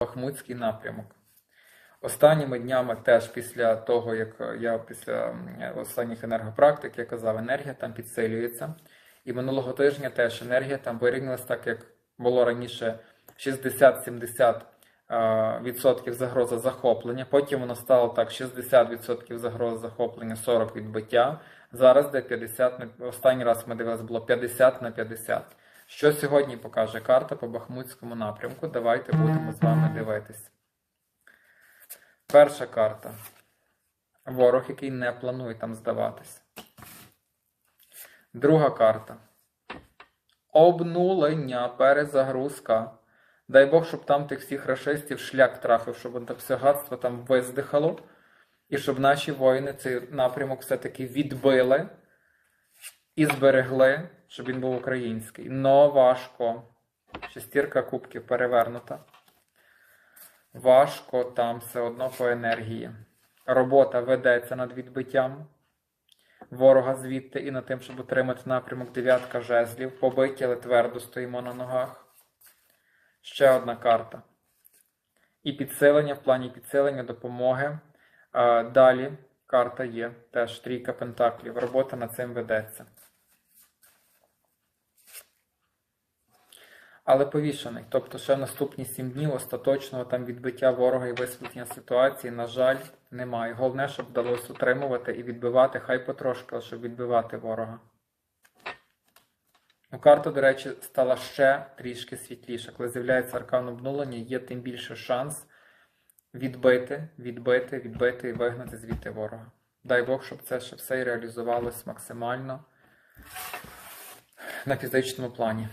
Бахмутський напрямок. Останніми днями, теж після того, як я після останніх енергопрактик я казав, енергія там підсилюється. І минулого тижня теж енергія там вирівнялась так, як було раніше 60-70% е, загроза захоплення. Потім воно стало так: 60% загрози захоплення, 40% відбиття. Зараз де 50 на останній раз ми дивилися, було 50 на 50. Що сьогодні покаже карта по Бахмутському напрямку? Давайте будемо з вами дивитись. Перша карта. Ворог, який не планує там здаватись. Друга карта. Обнулення, перезагрузка. Дай Бог, щоб там тих всіх рашистів шлях трафив, щоб все гадство там виздихало. І щоб наші воїни цей напрямок все-таки відбили і зберегли, щоб він був український. Но важко. Шестірка кубків перевернута. Важко там все одно по енергії. Робота ведеться над відбиттям ворога звідти і над тим, щоб утримати напрямок дев'ятка жезлів. Побиті, але твердо стоїмо на ногах. Ще одна карта. І підсилення в плані підсилення допомоги. Далі карта є теж трійка пентаклів. Робота над цим ведеться. Але повішений. Тобто ще наступні сім днів остаточного там відбиття ворога і висвітлення ситуації, на жаль, немає. Головне, щоб вдалося утримувати і відбивати, хай потрошки, але щоб відбивати ворога. Ну, карта, до речі, стала ще трішки світліша. Коли з'являється аркан обнулення, є тим більше шанс відбити, відбити, відбити і вигнати звідти ворога. Дай Бог, щоб це ще все і реалізувалось максимально на фізичному плані.